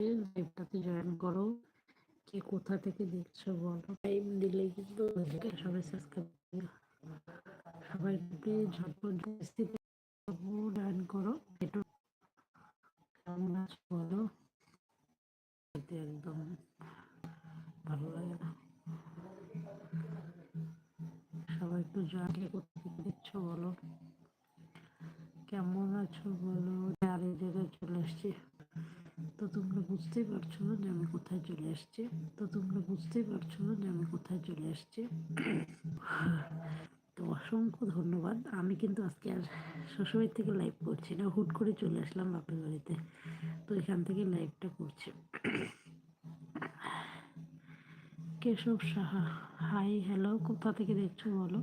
লাইভটাতে join করো কে কোথা থেকে দেখছ বলো? টাইম দিলে কিন্তু সবাই সাবস্ক্রাইব সবাই প্লিজ জয়েন করো। একটু কেমন আছো বলো? একদম ভালো লাগে না। সবাই একটু জয়েন কোথা থেকে দেখছ বলো? কেমন আছো বলো? আরেক জায়গায় চলে আসছি। বুঝতেই পারছ যে আমি কোথায় চলে আসছি তো তোমরা বুঝতেই পারছ যে আমি কোথায় চলে আসছি তো অসংখ্য ধন্যবাদ। আমি কিন্তু আজকে আর শ্বশুরবাড়ি থেকে লাইভ করছি না। হুট করে চলে আসলাম বাপের বাড়িতে। তো এখান থেকে লাইভটা করছি। কেশব সাহা হাই হ্যালো কোথা থেকে দেখছ বলো?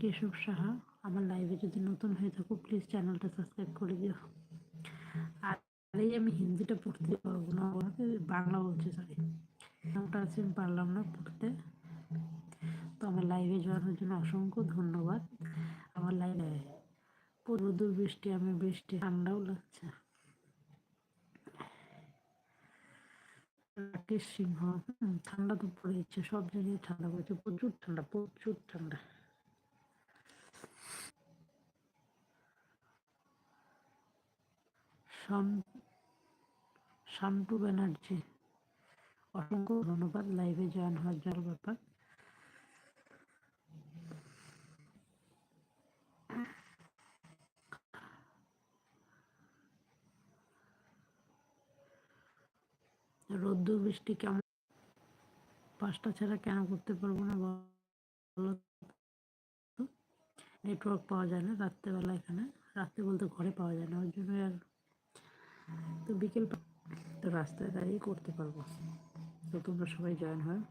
কেশব সাহা, আমার লাইভে যদি নতুন হয়ে থাকো প্লিজ চ্যানেলটা সাবস্ক্রাইব করে দিও। আর এই আমি হিন্দিটা পড়তে পারব না বাংলা বলছি সরি ওটা আছে, আমি পারলাম না পড়তে। তো আমার লাইভে জয়েনের জন্য অসংখ্য ধন্যবাদ। আমার লাইভে রোদুর বৃষ্টি আমি বৃষ্টি, ঠান্ডাও লাগছে। রাকেশ সিংহ ঠান্ডা তো পড়েছে সব জায়গায় ঠান্ডা পড়েছে, প্রচুর ঠান্ডা প্রচুর ঠান্ডা। শান্টু ব্যানার্জি অসংখ্য ধন্যবাদ লাইভে জয়েন হওয়ার জন্য ব্যাপার। রোদ্দুর, বৃষ্টি কেমন? পাঁচটা ছাড়া কেন করতে পারব না নেটওয়ার্ক পাওয়া যায় না রাত্রেবেলা এখানে। রাত্রে বলতে ঘরে পাওয়া যায় না, ওই জন্য আর। তো বিকেল তো রাস্তায় দাঁড়িয়ে করতে পারব। তো তোমরা সবাই জয়েন হয়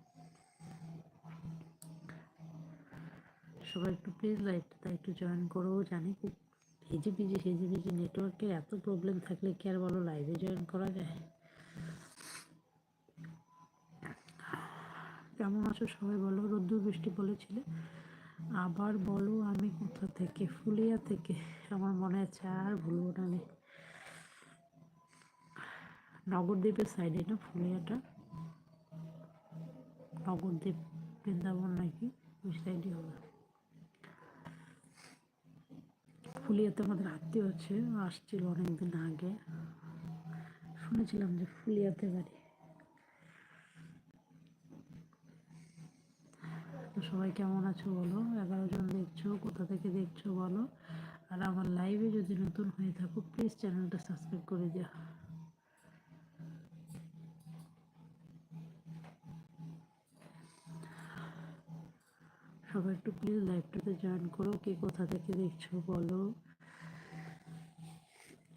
সবাই একটু প্লিজ লাইভটা একটু জয়েন করো। জানি খুব হেজি পিজি হেজি পিজি নেটওয়ার্কের এত প্রবলেম থাকলে কি আর বলো লাইভে জয়েন করা যায়? কেমন আছো সবাই বলো? রোদ্দুর বৃষ্টি বলেছিলে। আবার বলো আমি কোথা থেকে? ফুলিয়া থেকে। আমার মনে আছে আর ভুলবো না আমি। নগরদ্বীপের সাইডে না ফুলিয়াটা। নগরদ্বীপ, বৃন্দাবন নাকি? ওই সাইডে হবে। ফুলিয়াতে আমাদের আত্মীয় আছে, আসছিল অনেকদিন আগে। শুনেছিলাম যে ফুলিয়াতে বাড়ি। তো সবাই কেমন আছো বলো? এগারো জন দেখছ, কোথা থেকে দেখছ বলো? আর আমার লাইভে যদি নতুন হয়ে থাকো প্লিজ চ্যানেলটা সাবস্ক্রাইব করে দিও। সবাই একটু প্লিজ লাইভটাতে জয়েন করো। কে কোথা থেকে দেখছ বলো।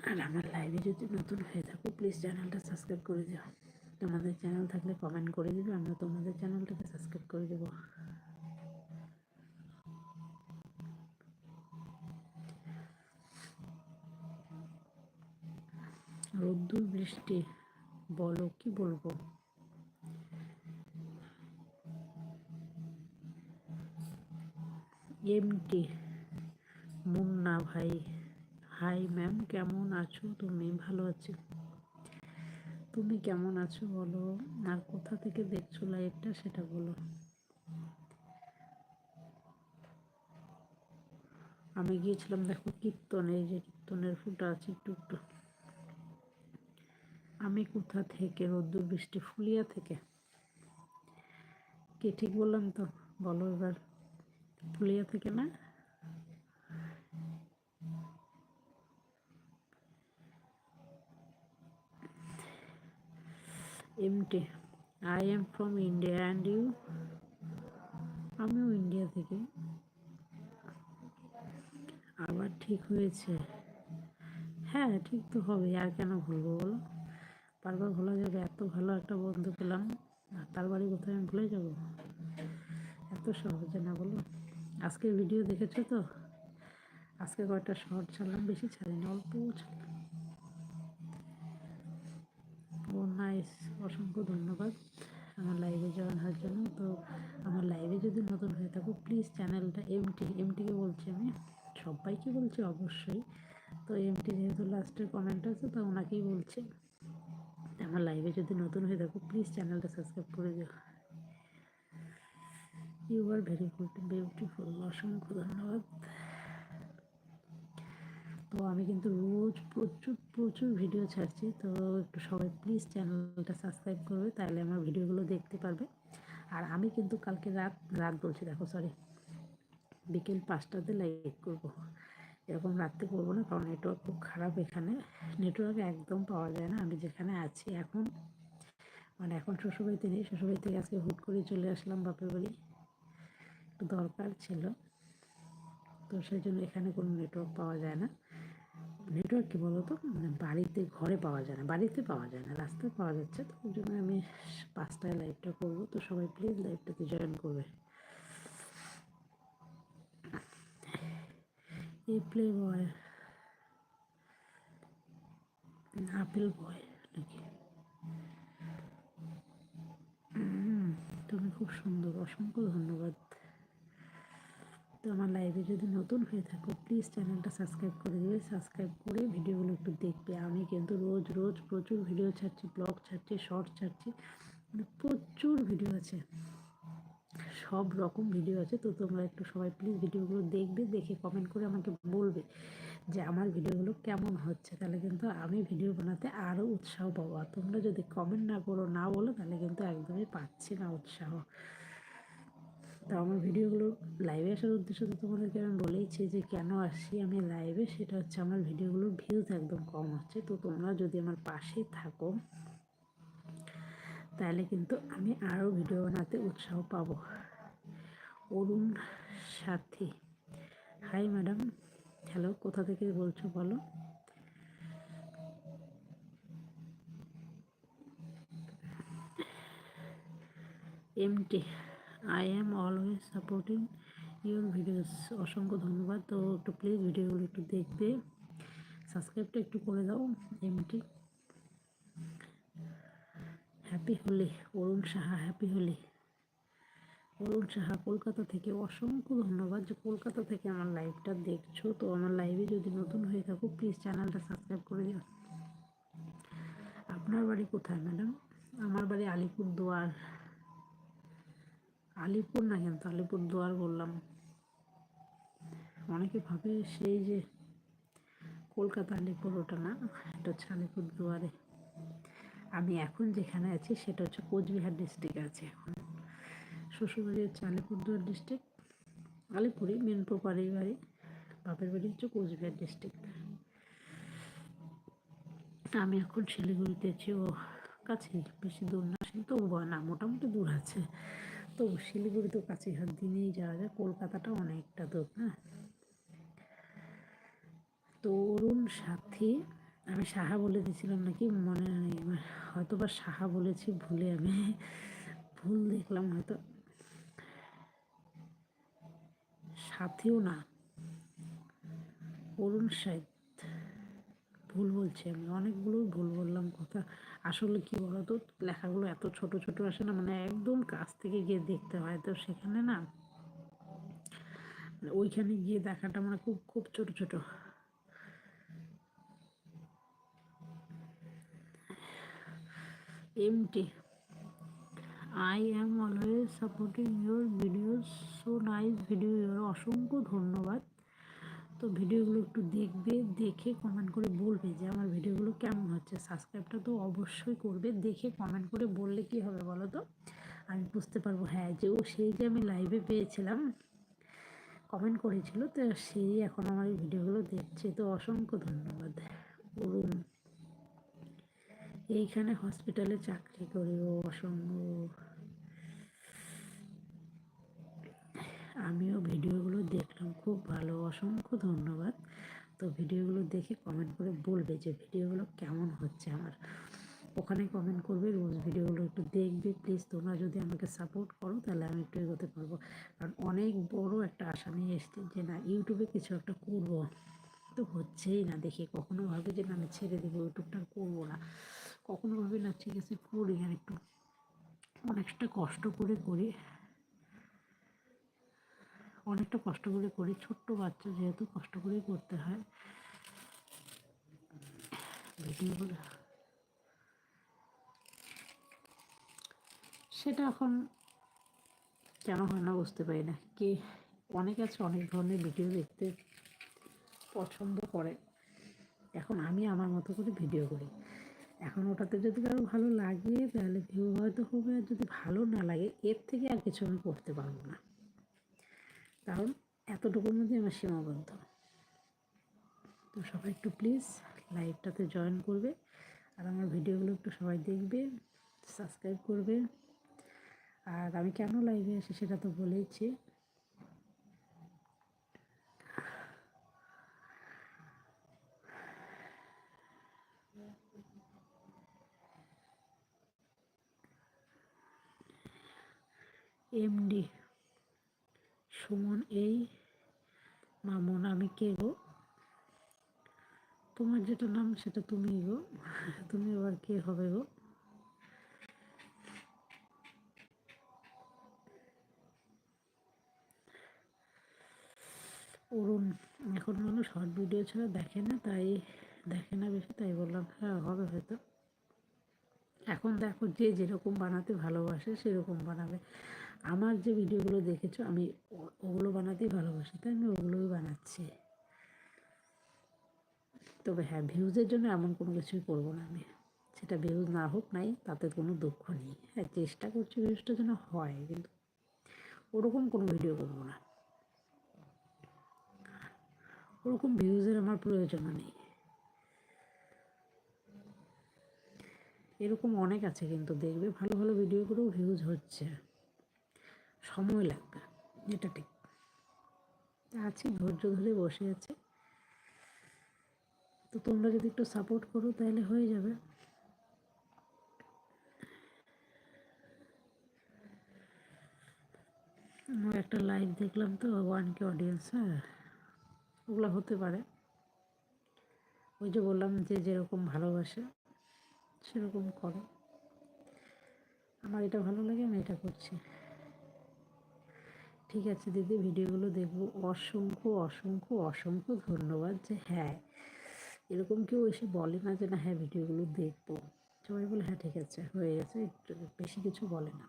আর আমার লাইভে যদি নতুন হয়ে থাকো প্লিজ চ্যানেলটা সাবস্ক্রাইব করে দিও। তোমাদের চ্যানেল থাকলে কমেন্ট করে দিবে আমরা তোমাদের চ্যানেলটাকে সাবস্ক্রাইব করে দেবো। রোদ্দুর বৃষ্টি, বলো কি বলব? এমটি মুন্না ভাই। হাই ম্যাম, কেমন আছো? তুমি ভালো আছি? তুমি কেমন আছো বলো? আর কোথা থেকে দেখছ লাইভটা সেটা বলো। আমি গিয়েছিলাম, দেখো, কীর্তনে যে কীর্তনের ফুটা আছে একটু একটু। আমি কোথা থেকে? রোদ্দুর বৃষ্টি ফুলিয়া থেকে? কে ঠিক বললাম তো? বলো এবার। ফুলিয়া থেকে না? MT. I am from India and you আমিও ইন্ডিয়া থেকে। আবার ঠিক হয়েছে। হ্যাঁ ঠিক তো হবে। আর কেন ভুলবো বলো? বারবার ভোলা যাবে। এত ভালো একটা বন্ধু পেলাম। আর তার বাড়ি কোথায়? আমি ভুলে যাব। এত সহজে না বলো? আজকের ভিডিও দেখেছ তো? আজকে কয়েকটা শর্ট ছাড়লাম, বেশি ছাড়িনি, অল্প ছাড়লাম। ও অসংখ্য ধন্যবাদ আমার লাইভে জয়েন হওয়ার জন্য। তো আমার লাইভে যদি নতুন হয়ে থাকো প্লিজ চ্যানেলটা এমটি এমটিকে বলছি আমি, সবাইকে বলছি অবশ্যই। তো এমটি যেহেতু লাস্টের কমেন্ট আছে, তো ওনাকেই বলছি। আমার লাইভে যদি নতুন হয়ে থাকো প্লিজ চ্যানেলটা সাবস্ক্রাইব করে দিও। You are very good beautiful অসংখ্য ধন্যবাদ। তো আমি কিন্তু রোজ প্রচুর প্রচুর ভিডিও ছাড়ছি, তো একটু সবাই প্লিজ চ্যানেলটা সাবস্ক্রাইব করবে তাহলে আমার ভিডিওগুলো দেখতে পারবে। আর আমি কিন্তু কালকে রাত রাত বলছি, দেখো সরি বিকেল পাঁচটাতে লাইভ করব। এরকম রাত্রে করব না, কারণ নেটওয়ার্ক খুব খারাপ এখানে। নেটওয়ার্ক একদম পাওয়া যায় না, আমি যেখানে আছি এখন মানে এখন শ্বশুরবাড়িতে নেই শ্বশুরবাড়ি থেকে আজকে হুট করে চলে আসলাম বাপের বাড়ি। একটু দরকার ছিল। তো সেই জন্য এখানে কোনো নেটওয়ার্ক পাওয়া যায় না। নেটওয়ার্ক কী বলতো? বাড়িতে, ঘরে পাওয়া যায় না। বাড়িতে পাওয়া যায় না। রাস্তায় পাওয়া যাচ্ছে। তো ওই জন্য আমি পাঁচটায় লাইভটা করব। তো সবাই প্লিজ লাইভটাতে জয়েন করবে। এই প্লে বয় আপেল বয় নাকি তুমি খুব সুন্দর। অসংখ্য ধন্যবাদ। তো আমার লাইভে যদি নতুন হয়ে থাকো প্লিজ চ্যানেলটা সাবস্ক্রাইব করে দেবে। সাবস্ক্রাইব করে ভিডিওগুলো একটু দেখবে। আমি কিন্তু রোজ রোজ প্রচুর ভিডিও ছাড়ছি ব্লগ ছাড়ছি শর্ট ছাড়ছি। মানে প্রচুর ভিডিও আছে। সব রকম ভিডিও আছে। তো তোমরা একটু সবাই প্লিজ ভিডিওগুলো দেখবে, দেখে কমেন্ট করে আমাকে বলবে যে আমার ভিডিওগুলো কেমন হচ্ছে। তাহলে কিন্তু আমি ভিডিও বানাতে আরও উৎসাহ পাবো। আর তোমরা যদি কমেন্ট না করো, না বলো, তাহলে কিন্তু একদমই পাচ্ছি না উৎসাহ। তো আমার ভিডিওগুলো লাইভে আসার উদ্দেশ্য তো তোমাদেরকে আমি বলেইছি যে কেন আসি আমি লাইভে সেটা হচ্ছে আমার ভিডিওগুলোর ভিউজ একদম কম হচ্ছে। তো তোমরা যদি আমার পাশে থাকো, তাহলে কিন্তু আমি আরও ভিডিও বানাতে উৎসাহ পাবো। অরুণ সাথী। হাই ম্যাডাম হ্যালো কোথা থেকে বলছো বলো? MT I am always supporting your videos অসংখ্য ধন্যবাদ। তো একটু প্লিজ ভিডিওগুলো একটু দেখবে। সাবস্ক্রাইবটা একটু করে দাও MT happy Holi Arun Saha happy Holi Arun Saha, Kolkata থেকে অসংখ্য ধন্যবাদ যে কলকাতা থেকে আমার লাইভটা দেখছ। তো আমার লাইভে যদি নতুন হয়ে থাকো প্লিজ চ্যানেলটা সাবস্ক্রাইব করে দিও। আপনার বাড়ি কোথায় ম্যাডাম আমার বাড়ি আলিপুর দুয়ার আলিপুর না কিন্তু আলিপুর দুয়ার বললাম। অনেকে ভাবে সেই যে কলকাতা আলিপুর ওটা না এটা হচ্ছে আলিপুর দুয়ারে। আমি এখন যেখানে আছি, সেটা হচ্ছে কোচবিহার ডিস্ট্রিক্ট আছে এখন। শ্বশুরবাড়ি হচ্ছে আলিপুরদুয়ার ডিস্ট্রিক্ট আলিপুরি মেন প্রপারের বাড়ি। বাপের বাড়ি হচ্ছে কোচবিহার ডিস্ট্রিক্ট আমি এখন শিলিগুড়িতে আছি, ও কাছে বেশি দূর না কিন্তু না, মোটামুটি দূর আছে। তো শিলিগুড়ি তো কাছে হাত দিনেই যাওয়া যায়। কলকাতাটা অনেকটা দূর, না? তো অরুণ সাথী, আমি সাহা বলে দিয়েছিলাম নাকি? মনে নেই হয়তো বা সাহা বলেছি, ভুলে আমি ভুল দেখলাম হয়তো। সাথীও না। অরুণ সাহিত ভুল বলছি আমি, অনেকগুলো ভুল বললাম কথা। আসলে কি বলতো, লেখাগুলো এত ছোট ছোট আসে না মানে একদম কাছ থেকে গিয়ে দেখতে হয়। তো সেখানে না মানে ওইখানে গিয়ে দেখাটা মানে খুব খুব ছোট ছোট। MT I am always supporting your videos so nice video your অসংখ্য ধন্যবাদ। তো ভিডিওগুলো একটু দেখবে, দেখে কমেন্ট করে বলবে যে আমার ভিডিওগুলো কেমন হচ্ছে। সাবস্ক্রাইবটা তো অবশ্যই করবে, দেখে কমেন্ট করে বললে কি হবে বলো তো? আমি বুঝতে পারব হ্যাঁ যে ও সেই যে আমি লাইভে পেয়েছিলাম কমেন্ট করেছিল, তো সেই এখন আমার এই ভিডিওগুলো দেখছে, তো অসংখ্য ধন্যবাদ। অরুণ এইখানে হসপিটালে চাকরি করে, ও অসংখ্য আমিও খুব ভালো, অসংখ্য ধন্যবাদ। তো ভিডিওগুলো দেখে কমেন্ট করে বলবে যে ভিডিওগুলো কেমন হচ্ছে আমার। ওখানে কমেন্ট করবে রোজ ভিডিওগুলো একটু দেখবে। প্লিজ তোমরা যদি আমাকে সাপোর্ট করো, তাহলে আমি একটু এগোতে পারব। কারণ অনেক বড় একটা আশা নিয়ে এসছি যে না ইউটিউবে কিছু একটা করব। তো হচ্ছেই না দেখি। কখনো ভাবে যে না, আমি ছেড়ে দেবো ইউটিউবটা করব না। কখনো ভাবি না, ঠিক আছে, করি আর একটু। অনেকটা কষ্ট করে করি। অনেকটা কষ্ট করে করি, ছোট্ট বাচ্চা যেহেতু কষ্ট করেই করতে হয়। ভিডিওগুলো সেটা এখন কেন হয় না বুঝতে পারি না। কে, অনেক আছে অনেক ধরনের ভিডিও দেখতে পছন্দ করে। এখন আমি আমার মতো করে ভিডিও করি। এখন ওটাতে যদি কারও ভালো লাগে তাহলে ভিউ হয়তো হবে আর যদি ভালো না লাগে, এর থেকে আর কিছু আমি করতে পারব না। কারণ এতটুকুর মধ্যে আমার সীমাবদ্ধ। তো সবাই একটু প্লিজ লাইভটাতে জয়েন করবে আর আমার ভিডিওগুলো একটু সবাই দেখবে সাবস্ক্রাইব করবে। আর আমি কেন লাইভে আসি সেটা তো বলেইছি। এমডি সুমন, এই মামন, আমি কে গো? তোমার যেটা নাম, সেটা তুমি গো। তুমি আবার কে হবে গো? অরুণ, এখন মানুষ শর্ট ভিডিও ছাড়া দেখে না, তাই দেখে না বেশি, তাই বললাম হ্যাঁ হবে হয়তো। এখন দেখো, যে যেরকম বানাতে ভালোবাসে, সেরকম বানাবে। আমার যে ভিডিওগুলো দেখেছ, আমি ওগুলো বানাতেই ভালোবাসি, তাই আমি ওগুলোই বানাচ্ছি। তবে হ্যাঁ ভিউজের জন্য এমন কোনো কিছুই করব না আমি। সেটা ভিউজ না হোক নাই, তাতে কোনো দুঃখ নেই। হ্যাঁ চেষ্টা করছি ভিউজটা যেন হয়, কিন্তু ওরকম কোনো ভিডিও করব না। ওরকম ভিউজের আমার প্রয়োজন নেই। এরকম অনেক আছে কিন্তু দেখবে ভালো ভালো ভিডিওগুলোও ভিউজ হচ্ছে। সময় লাগবে। এটা ঠিক। আছি, ধৈর্য ধরে বসে আছে। তো তোমরা যদি একটু সাপোর্ট করো তাহলে হয়ে যাবে। একটা লাইভ দেখলাম তো ওয়ান কে অডিয়েন্স হ্যাঁ? ওগুলো হতে পারে। ওই যে বললাম যে যেরকম ভালোবাসে, সেরকম করো। আমার এটা ভালো লাগে, আমি এটা করছি। ঠিক আছে দিদি, ভিডিওগুলো দেখব। অসংখ্য অসংখ্য অসংখ্য ধন্যবাদ যে হ্যাঁ এরকম কেউ এসে বলে না যে না হ্যাঁ ভিডিওগুলো দেখব। সবাই বলে হ্যাঁ ঠিক আছে, হয়ে গেছে, একটু বেশি কিছু বলে না।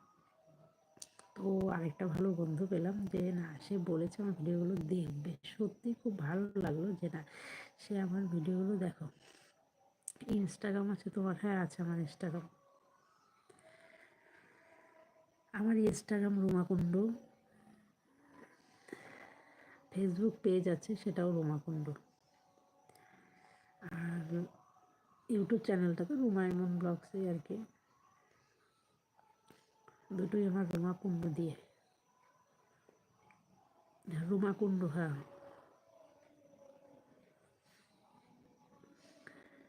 তো আরেকটা ভালো বন্ধু পেলাম যে না, সে বলেছে আমার ভিডিওগুলো দেখবে। সত্যি খুব ভালো লাগল যে না, সে আমার ভিডিওগুলো দেখো। ইনস্টাগ্রাম আছে তোমার হ্যাঁ আছে আমার ইনস্টাগ্রাম। আমার ইনস্টাগ্রাম রুমাকুণ্ড। ফেসবুক পেজ আছে, সেটাও রুমাকুণ্ড আর ইউটিউব চ্যানেলটা তো রুমায়মন ব্লগসই আর কি। দুটোই আমার রুমাকুণ্ড দিয়ে। রুমাকুণ্ড হ্যাঁ।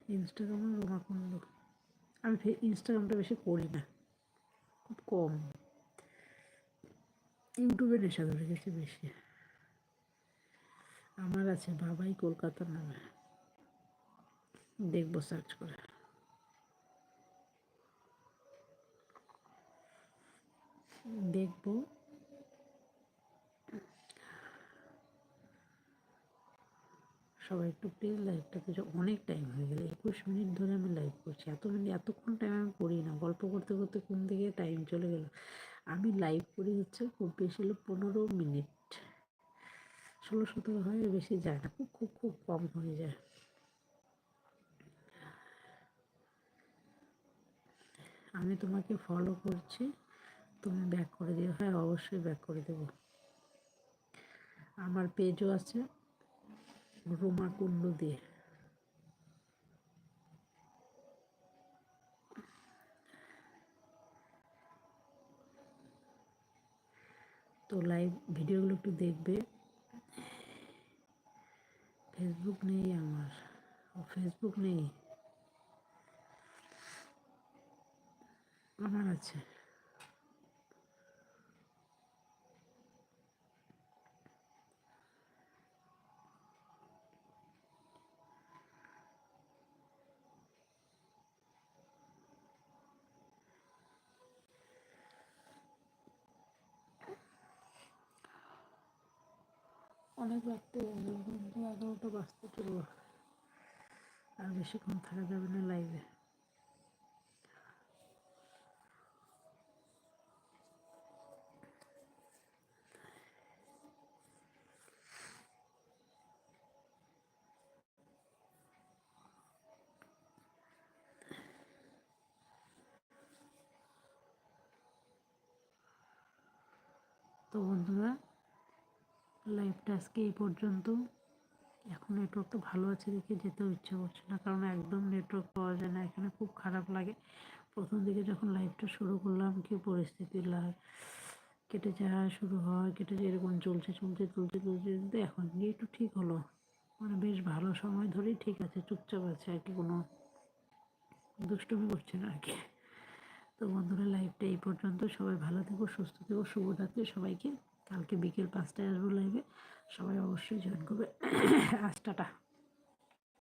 ইনস্টাগ্রামে রুমাকুণ্ড আমি ইনস্টাগ্রামটা বেশি করি না। খুব কম। ইউটিউবে নেশা ধরে গেছে বেশি। আমার আছে বাবাই কলকাতার নামে। দেখব সার্চ করে। দেখব। সবাই একটু প্লিজ লাইভটাতে অনেক টাইম হয়ে গেলে। একুশ মিনিট ধরে আমি লাইভ করছি। এত মিনিট এতক্ষণ টাইম আমি করি না। গল্প করতে করতে কোন দিকে টাইম চলে গেল? আমি লাইভ করি হচ্ছে খুব বেশি হলো পনেরো মিনিট ষোলো সতেরো হয়, বেশি যায় না। খুব খুব খুব কম হয়ে যায়। আমি তোমাকে ফলো করছি। তুমি ব্যাক করে দিও। হ্যাঁ অবশ্যই ব্যাক করে দেবো। আমার পেজও আছে রুমা কুণ্ডু দিয়ে। তো লাইভ ভিডিওগুলো একটু দেখবে। ফেসবুক নেই আমার ও ফেসবুক নেই। আমার আছে। অনেক রাত্রে সকাল এগারোটা বাজতে চলবো আর বেশিক্ষণ থাকা যাবে না লাইভে তো বন্ধুরা লাইভটা আজকে এই পর্যন্ত। এখন নেটওয়ার্কটা ভালো আছে দেখে যেতেও ইচ্ছা করছে না, কারণ একদম নেটওয়ার্ক পাওয়া যায় না, এখানে খুব খারাপ লাগে। প্রথম দিকে যখন লাইভটা শুরু করলাম, কি পরিস্থিতি লাগ কেটে যাওয়া শুরু হয়, কেটে যায় এরকম চলছে চলছে চলছে চলছে, কিন্তু এখন গিয়ে একটু ঠিক হলো। মানে বেশ ভালো সময় ধরেই ঠিক আছে, চুপচাপ আছে আর কি, কোনো দুষ্টুমি করছে না আর কি। তো বন্ধুরা লাইভটা এই পর্যন্ত। সবাই ভালো থেকো, সুস্থ থেকো, শুভরাত্রি সবাইকে। কালকে বিকেল পাঁচটায় আসব লাইভে সবাই অবশ্যই জয়েন করবে। আজ